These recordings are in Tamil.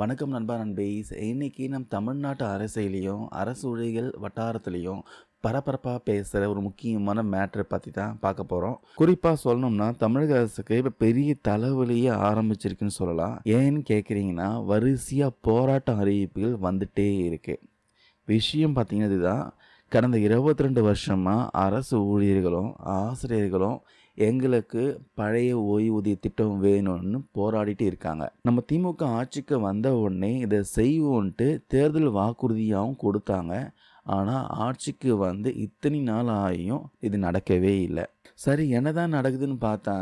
வணக்கம் நண்பா நண்பீஸ் இன்றைக்கி நம் தமிழ்நாட்டு அரசியலையும் அரசு ஊழியர்கள் வட்டாரத்துலேயும் பரபரப்பாக பேசுகிற ஒரு முக்கியமான மேட்ரை பற்றி தான் பார்க்க போகிறோம் குறிப்பாக சொல்லணும்னா தமிழக அரசுக்கு இப்போ பெரிய தலைவலியே ஆரம்பிச்சிருக்குன்னு சொல்லலாம். ஏன்னு கேட்குறீங்கன்னா வரிசையாக போராட்ட அறிவிப்புகள் வந்துட்டே இருக்குது விஷயம் பார்த்தீங்கன்னா இதுதான். கடந்த இருபத்தி ரெண்டு வருஷமாக அரசு ஊழியர்களும் ஆசிரியர்களும் எங்களுக்கு பழைய ஓய்வூதிய திட்டம் வேணும்னு போராடிட்டு இருக்காங்க. நம்ம திமுக ஆட்சிக்கு வந்த உடனே இதை செய்வோன்ட்டு தேர்தல் வாக்குறுதியாகவும் கொடுத்தாங்க. ஆனால் ஆட்சிக்கு வந்து இத்தனை நாள் ஆகியும் இது நடக்கவே இல்லை. சரி என்னதான் நடக்குதுன்னு பார்த்தா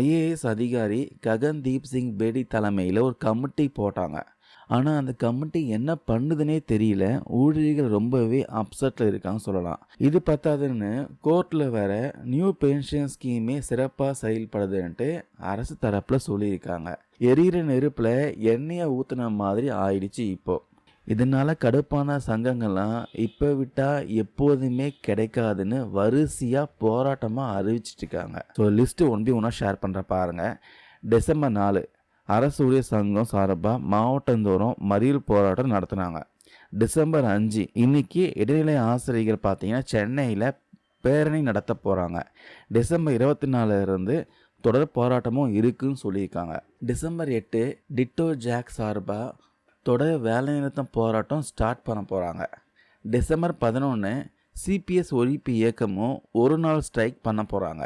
ஐஏஎஸ் அதிகாரி ககன்தீப் சிங் பேடி தலைமையில் ஒரு கமிட்டி போட்டாங்க. ஆனால் அந்த கமிட்டி என்ன பண்ணுதுன்னே தெரியல. ஊழியர்கள் ரொம்பவே அப்செட்டில் இருக்காங்க சொல்லலாம். இது பத்தாதுன்னு கோர்ட்டில் வேற நியூ பென்ஷன் ஸ்கீமே சிறப்பாக செயல்படுதுன்ட்டு அரசு தரப்பில் சொல்லியிருக்காங்க. எரியிற நெருப்பில் எண்ணெயை ஊற்றுன மாதிரி ஆயிடுச்சு இப்போது இதனால் கடுப்பான சங்கங்கள்லாம் இப்போ விட்டால் எப்போதுமே கிடைக்காதுன்னு வரிசையாக போராட்டமாக அறிவிச்சிட்டு இருக்காங்க. ஸோ லிஸ்ட்டு ஒன் பி ஒன்றா ஷேர் பண்ணுற பாருங்கள் டிசம்பர் நாலு. அரசு ஊழியர் சங்கம் சார்பாக மாவட்டந்தோறும் மறியல் போராட்டம் நடத்தினாங்க. டிசம்பர் அஞ்சு இன்னைக்கு இடைநிலை ஆசிரியர்கள் பார்த்தீங்கன்னா சென்னையில் பேரணி நடத்த போகிறாங்க டிசம்பர் இருபத்தி நாலுலேருந்து தொடர் போராட்டமும் இருக்குன்னு சொல்லியிருக்காங்க. டிசம்பர் எட்டு டிட்டோ ஜாக் சார்பாக தொடர் வேலைநிறுத்தம் போராட்டம் ஸ்டார்ட் பண்ண போகிறாங்க டிசம்பர் பதினொன்று சிபிஎஸ் ஒழிப்பு இயக்கமும் ஒரு நாள் ஸ்ட்ரைக் பண்ண போகிறாங்க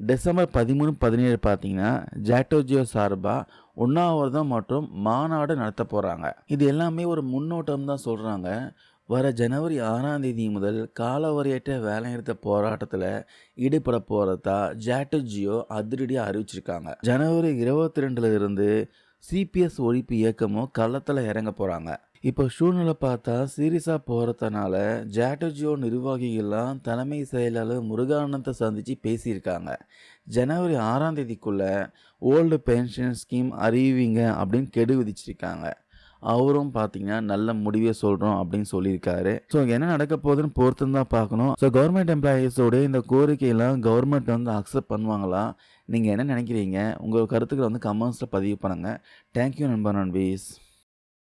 டிசம்பர் பதிமூணு பதினேழு பார்த்தீங்கன்னா ஜாட்டோஜியோ சார்பாக உண்ணாவிரதம் மற்றும் மாநாடு நடத்த போகிறாங்க இது எல்லாமே ஒரு முன்னோட்டம் தான் சொல்கிறாங்க வர ஜனவரி ஆறாம் தேதி முதல் காலவரையற்ற வேலைநிறுத்த போராட்டத்தில் ஈடுபட போகிறதா ஜாட்டோஜியோ அதிரடியாக அறிவிச்சிருக்காங்க. ஜனவரி இருபத்தி ரெண்டுல இருந்து சிபிஎஸ் ஒழிப்பு இயக்கமும் களத்தில் இறங்க போகிறாங்க இப்போ சூழ்நிலை பார்த்தா சீரியஸாக போகிறதுனால ஜாட்டர்ஜியோ நிர்வாகிகள்லாம் தலைமை செயலாளர் முருகானந்தத்தை சந்தித்து பேசியிருக்காங்க. ஜனவரி ஆறாம் தேதிக்குள்ளே ஓல்டு பென்ஷன் ஸ்கீம் அறிவிங்க அப்படின்னு கெடு விதிச்சிருக்காங்க. அவரும் பார்த்தீங்கன்னா நல்ல முடிவே சொல்கிறோம் அப்படின்னு சொல்லியிருக்காரு. ஸோ என்ன நடக்க போகுதுன்னு பொறுத்து தான் பார்க்கணும். ஸோ கவர்மெண்ட் எம்ப்ளாயீஸோட இந்த கோரிக்கையெல்லாம் கவர்மெண்ட் வந்து அக்செப்ட் பண்ணுவாங்களா? நீங்கள் என்ன நினைக்கிறீங்க? உங்கள் கருத்துக்களை வந்து கமெண்ட்ஸில் பதிவு பண்ணுங்கள் தேங்க்யூ நண்பர் நண்பீஸ்.